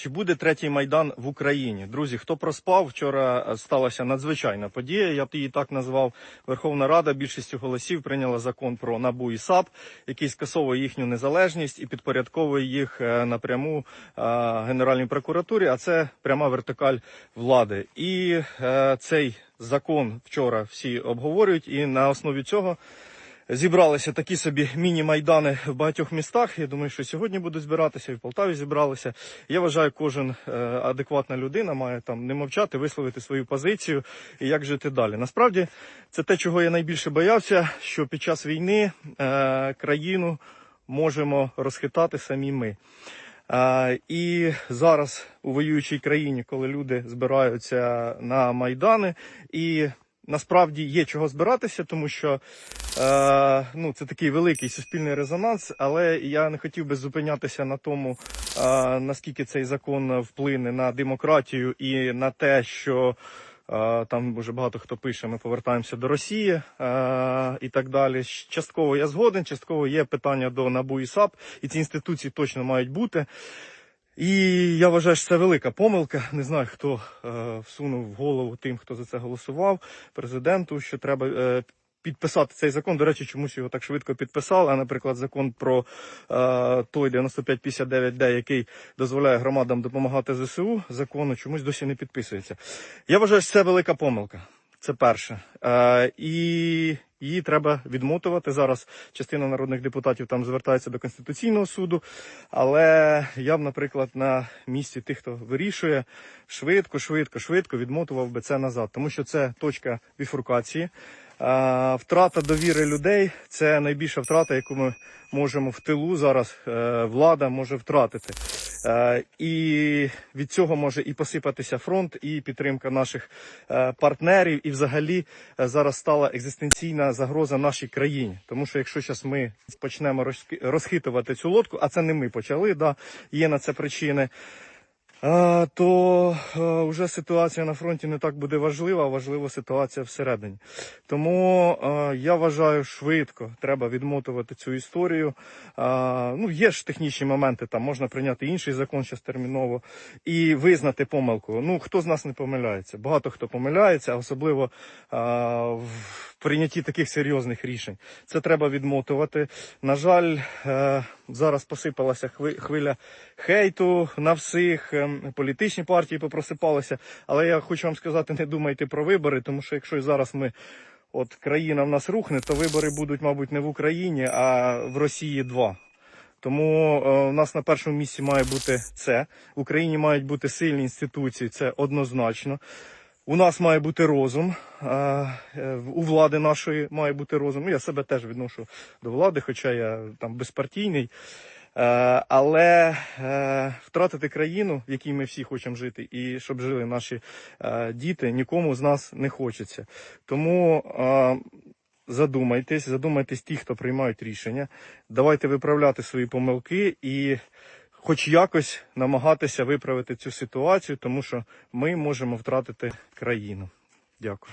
Чи буде третій майдан в Україні? Друзі, хто проспав? Вчора е, сталася надзвичайна подія. Я б її так назвав. Верховна Рада більшістю голосів прийняла закон про НАБУ і САП, який скасовує їхню незалежність і підпорядковує їх е, напряму е, Генеральній прокуратурі. А це пряма вертикаль влади. І цей закон вчора всі обговорюють, і на основі цього. Зібралися такі собі міні-майдани в багатьох містах. Я думаю, що сьогодні будуть збиратися, і в Полтаві зібралися. Я вважаю, кожен е, адекватна людина має там не мовчати, висловити свою позицію і як жити далі. Насправді, це те, чого я найбільше боявся, що під час війни е, країну можемо розхитати самі ми. Е, і зараз у воюючій країні, коли люди збираються на майдани і Насправді є чого збиратися, тому що е, ну, це такий великий суспільний резонанс, але я не хотів би зупинятися на тому, е, наскільки цей закон вплине на демократію і на те, що е, там дуже багато хто пише, ми повертаємося до Росії е, і так далі. Частково я згоден, частково є питання до НАБУ і САП, і ці інституції точно мають бути. І я вважаю, що це велика помилка. Не знаю, хто е, всунув в голову тим, хто за це голосував, президенту, що треба е, підписати цей закон. До речі, чомусь його так швидко підписали. А, наприклад, закон про е, той 9559Д, який дозволяє громадам допомагати ЗСУ, закону чомусь досі не підписується. Я вважаю, що це велика помилка. Це перше. Е, і її треба відмотувати. Зараз частина народних депутатів там звертається до Конституційного суду. Але я б, наприклад, на місці тих, хто вирішує, швидко, швидко, швидко відмотував би це назад, тому що це точка біфуркації. Втрата довіри людей це найбільша втрата, яку ми можемо в тилу зараз е, влада може втратити. Е, І від цього може і посипатися фронт, і підтримка наших е, партнерів, і взагалі е, зараз стала екзистенційна загроза нашій країні. Тому що якщо зараз ми почнемо розхитувати цю лодку, а це не ми почали, да, є на це причини. То е, вже ситуація на фронті не так буде важлива, а важлива ситуація всередині. Тому е, я вважаю, швидко треба відмотувати цю історію. Ну, є ж технічні моменти, там можна прийняти інший закон зараз терміново і визнати помилку. Ну, хто з нас не помиляється? Багато хто помиляється, особливо в прийнятті таких серйозних рішень. Це треба відмотувати. На жаль, е, зараз посипалася хви- хвиля хейту на всіх. ем, Політичні партії попросипалися. Але я хочу вам сказати, не думайте про вибори, тому що якщо зараз ми. От країна в нас рухне, то вибори будуть, мабуть, не в Україні, а в Росії два. Тому е, у нас на першому місці має бути це. В Україні мають бути сильні інституції, це однозначно. У нас має бути розум, е, у влади нашої має бути розум. Я себе теж відношу до влади, хоча я там безпартійний. Е, Але е, втратити країну, в якій ми всі хочемо жити, і щоб жили наші діти, нікому з нас не хочеться. Тому задумайтесь, задумайтесь ті, хто приймають рішення. Давайте виправляти свої помилки і хоч якось намагатися виправити цю ситуацію, тому що ми можемо втратити країну. Дякую.